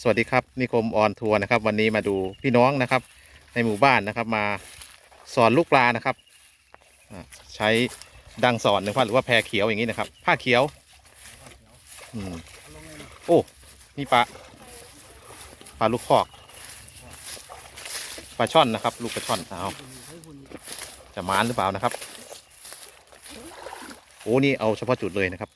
สวัสดีครับนิคมออนทัวร์นะครับ วันนี้มาดูพี่น้องนะครับ ในหมู่บ้านนะครับมาสอนลูกปลานะครับใช้ดังสอนนะครับหรือว่าแพรเขียวอย่างนี้นะครับ ผ้าเขียวอืมโอ้นี่ปลาปลาลูกคอกปลาช่อนนะครับ ลูกปลาช่อนเอาจะมานหรือเปล่านะครับโอ้นี่เอาเฉพาะจุดเลยนะครับ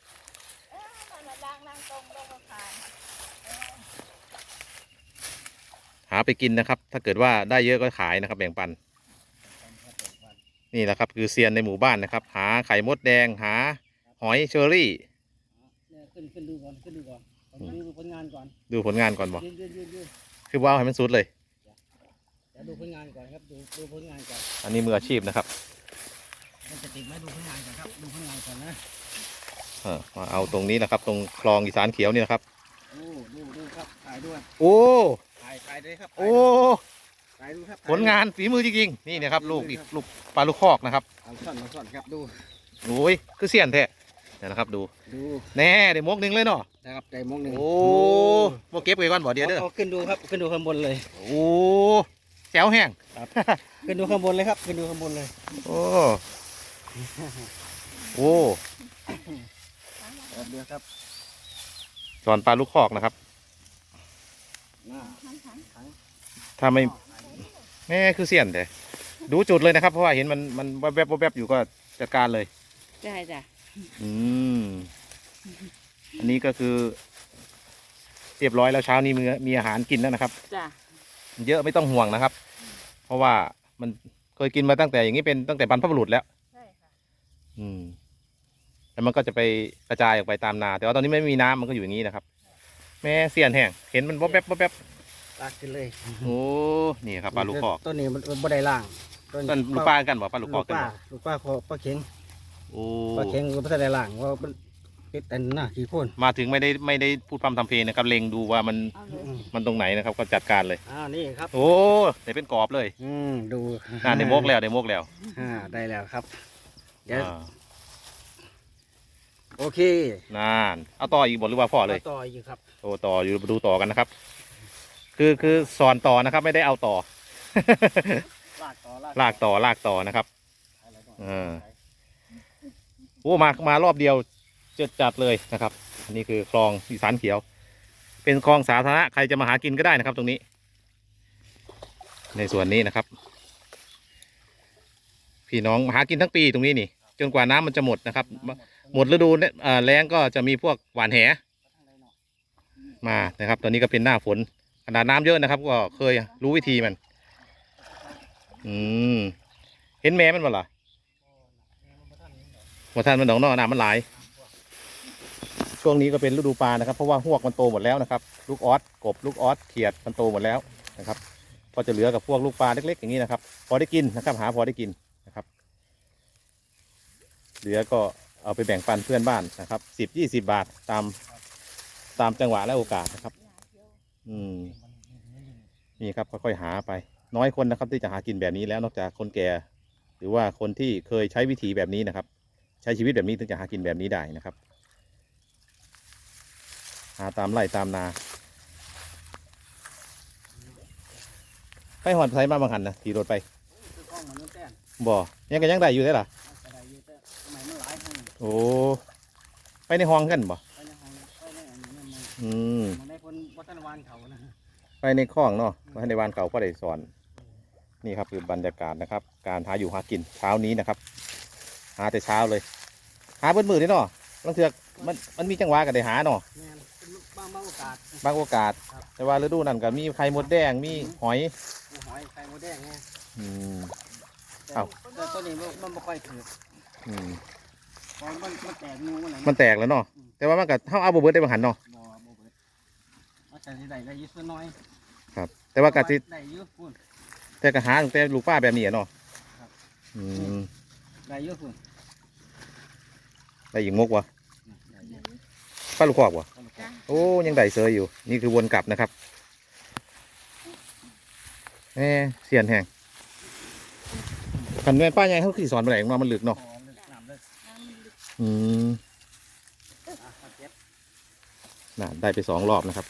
หา ไปกินนะครับ ถ้าเกิดว่าได้เยอะก็ขายนะครับ แบ่งปัน นี่แหละครับ คือเซียนในหมู่บ้านนะครับ หาไข่มดแดงหา หอยเชอรี่ เนี่ยขึ้นขึ้นดูก่อนขึ้นดูก่อนผมดูผลงานก่อนดูผลงานก่อนบอกยืนยืนยืนยืนคือว่าเอาให้มันสุดเลย เดี๋ยวดูผลงานก่อนครับดูดูผลงานก่อนอันนี้มืออาชีพนะครับมันจะติดไหมดูผลงานก่อนครับดูผลงานก่อนนะเออมาเอาตรงนี้นะครับ ตรงคลองอีสานเขียวนี่นะครับโอ้ดูดูครับถ่ายด้วย โอ้ ถ่ายถ่ายด้วยครับโอ้ถ่ายดูครับผลงานฝีมือจริงๆนี่นะครับลูกอีกลูกปลาลูกคอกนะครับเอาซ่อนเอาซ่อนครับดูโอ้ยคือเซียนแท้เดี๋ยวนะครับดูดูแน่ได้มกหนึ่งเลยเนาะนะครับใจมงหนึ่งโอ้โมเก็บไว้ก่อนบ่เดี๋ยวเด้ออาขึ้นดูครับขึ้นดูข้างบนเลยโอ้แจ๋วแห้งขึ้นดูข้างบนเลยครับขึ้นดูข้างบนเลย โอ้โอ้ครับเดี๋ยวครับสอนปลาลูกคอกนะครับหน้า ถ้าไม่แม่คือเสียนแต่ดูจุดเลยนะครับ เพราะว่าเห็นมันมันแวบๆแวบๆอยู่ก็จัดการเลยได้จ้ะอืมอันนี้ก็คือเรียบร้อยแล้วเช้านี้มีมีอาหารกินแล้วนะครับ จ้ะเยอะไม่ต้องห่วงนะครับ เพราะว่ามันเคยกินมาตั้งแต่อย่างนี้เป็นตั้งแต่บรรพบุรุษแล้ว ใช่ค่ะ อืมแล้วมันก็จะไปกระจายออกไปตามนา แต่ว่าตอนนี้ไม่มีน้ำมันก็อยู่อย่างนี้นะครับ แม่เสียนแห้งเห็นมันบ๊อบแป๊บบ๊อบแป๊บลากขึ้นเลยโอ้นี่ครับปลาลูกคอกต้นนี้มันบ่ได้ล่างต้นลูกปลากันบ่ปลาลูกคอกกันป้าบ่ลูกป้าพอป้าเข็งโอ้ป้าเข็งก็ไม่ได้ล่างว่ามันเป็นอันน่ะขี้โคนมาถึงไม่ได้ไม่ได้พูดพร่ำทำเพลงนะครับเล็งดูว่ามันเอาเลยมันตรงไหนนะครับก็จัดการเลยอ่านี่ครับ โอ้แต่เป็นกรอบเลย อืมดูน่าได้มกแล้วได้มกแล้วอ่าได้แล้วครับเดี๋ยวอ่า โอเคนานเอาต่ออีกบทหรือว่าพ่อเลยมาต่ออยู่ครับโอ้ต่ออยู่ดูต่อกันนะครับ คือคือสอนต่อนะครับ ไม่ได้เอาต่อ ลากต่อลากต่อลากต่อนะครับ เออ โอ้มามารอบเดียวเจ็ดจัดเลยนะครับ อันนี้คือคลองอีสานเขียว เป็นคลองสาธารณะใครจะมาหากินก็ได้นะครับ ตรงนี้ ในส่วนนี้นะครับ พี่น้องมาหากินทั้งปีตรงนี้นี่ จนกว่าน้ำมันจะหมดนะครับ หมดฤดูเนี่ยเอ่อแล้งก็จะมีพวกหวานแหมานะครับ ตอนนี้ก็เป็นหน้าฝนขนาดน้ำเยอะนะครับ ก็เคยรู้วิธีมัน อืมเห็นแม่มันบ่ล่ะหมดท่านมันดอกนอกน้ำมันหลาย ช่วงนี้ก็เป็นฤดูปลานะครับ เพราะว่าหวกมันโตหมดแล้วนะครับ ลูกออสกบลูกออสเขียดมันโตหมดแล้วนะครับ พอจะเหลือกับพวกลูกปลาเล็กๆอย่างนี้นะครับ พอได้กินนะครับ หาพอได้กินนะครับ เหลือก็เอาไปแบ่งปันเพื่อนบ้านนะครับสิบยี่สิบบาทตามตามจังหวะและโอกาสนะครับ อืมนี่ครับค่อยๆหาไป น้อยคนนะครับที่จะหากินแบบนี้แล้วนอกจากคนแก่ หรือว่าคนที่เคยใช้วิธีแบบนี้นะครับ ใช้ชีวิตแบบนี้ถึงจะหากินแบบนี้ได้นะครับ หาตามไร่ตามนาไปหอดไซมาบางหันนะขี่รถไปคือข้องมันนั่นแต้นบ่ยังก็ยังได้อยู่ได้อล่ะเอากรอ โอ้ไปในห้องกันบ่ไปในห้องไปในอันนี้มันอืมมันได้คนวัฒนวานเขานะไปในคลองเนาะไปในวานเก่าก็ได้สอน นี่ครับคือบรรยากาศนะครับ การหาอยู่หากินเช้านี้นะครับ หาแต่เช้าเลย หาเบิ้มือนี่เนาะบางเทือกมันมันมีจังหวะกันได้หาเนาะแม่นเป็นบางบางโอกาส บางโอกาส ครับ แต่ว่าฤดูนั้นก็มีไข่มดแดงมีหอย มีหอยไข่มดแดงไงอืม แต่เอ้า แต่ตัวนี้มันมันไม่ค่อยถืออืม เพราะมันมันแตกงูมันอะไรมันแตกแล้วเนาะแต่ว่ามันก็เท่าเอาบเบิร์ดได้บางหันเนาะบ่บ่เบิดมันจะได้ได้อยุ่ส่วนน้อยครับ แต่ว่ากะจิได้อยุ่พุ่น แต่ก็หาตั้งแต่ลูกป้าแบบนี้อะเนาะครับ อืมได้อยุ่พุ่นได้หญิงมกวะได้เยอะป้าลูกคอกวะเอาลูกเอาโอ้ยังได้เซยอยู่ นี่คือวนกลับนะครับแหมเสียนแหงขันแม่นป้าใหญ่เขาขี่สอนไปไหนมามันลึกเนาะพอลึกน้ำลึก น่ะได้ไปสองรอบนะครับ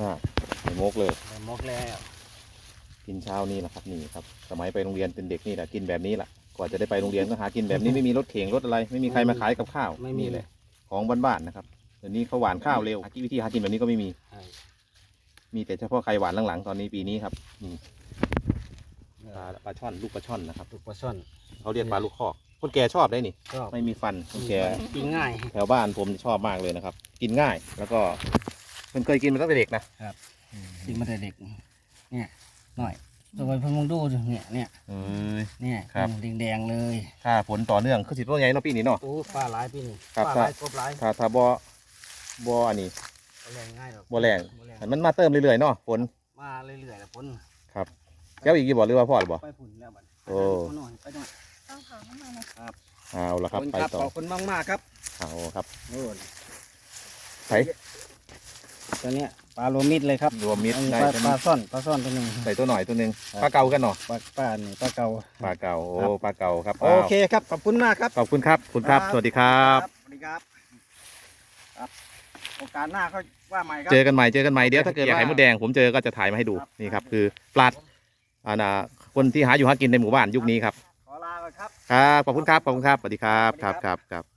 น่ะมกเลย มกแล้ว กินเช้านี่แหละครับนี่ครับ สมัยไปโรงเรียนเป็นเด็กนี่แหละกินแบบนี้แหละก่อนจะได้ไปโรงเรียนก็หากินแบบนี้ไม่มีรถเข็งรถอะไร ไม่มีใครมาขายกับข้าวไม่มีเลยของบ้านๆนะครับเดี๋ยวนี้เขาหวานข้าวเร็วกิวิธีหากินแบบนี้ก็ไม่มี มีแต่เฉพาะใครหวานหลังๆตอนนี้ปีนี้ครับนี่ ปลาปลาช่อนลูกปลาช่อนนะครับลูกปลาช่อนเขาเรียกปลาลูกคอกคนแก่ชอบได้นี่ชอบไม่มีฟันคนแก่กินง่าย แถวบ้านผมชอบมากเลยนะครับ กินง่ายแล้วก็เพิ่นเคยกินมาตั้งแต่เด็กนะกินมาแต่เด็ก เนี่ยหน่อยตัวไปเพิ่งลองดูสิเนี่ยเนี่ยเอ้ยเนี่ยครับแดงๆเลยถ้าฝนต่อเนื่องคือสิตัวใหญ่เนาะปีนี้เนาะโอ้ปลาหลายพี่นี่ครับปลาหลายกบหลายถ้าถ้าบ่บ่อันนี้บ่แรงง่ายหรอกบ่แรงบ่แรงให้มันมาเติมเรื่อยๆเนาะฝนมาเรื่อยๆแล้วพ้นครับ แล้วอีกกี่บ่หรือว่าพอหรือบ่ไปฝุ่นแล้วบัดโอ้ไปหน่อยไปหน่อยต้องถามเข้ามาหน่อยเอาละครับขอณไปต่อขอบคุณมากๆครับเอาครับโอ้ยใส่ตัวเนี้ยปลาโลมิดเลยครับรวมมิตรอันนี้ได้ปลาใช่ปไหมลาซ่อนปลาซ่อนตัวหนึ่งใส่ตัวหน่อยตัวหนึงครับปลาเก่ากันเนาะปลาปลานี่ปลาเก่าปลาเก่าโอ้ครับปลาเก่าครับโอเคครับขอบคุณมากครับขอบคุณครับคุณครับ สวัสดีครับสวัสดีครับครับโอกาสหน้าเขาว่าใหม่ครัเจอกันใหม่เจอกันใหม่เดี๋ยวถ้าเกิดอยากว่าให้มดแดงผมเจอก็จะถ่ายมาให้ดูครับนี่ครับคือปลา อ่านะคนที่หาอยู่หากินในหมู่บ้านยุคนี้ครับ ขอลาก่อนครับ ครับ ขอบคุณครับ ขอบคุณครับ สวัสดีครับสวัสดีคครัรับบครับครับ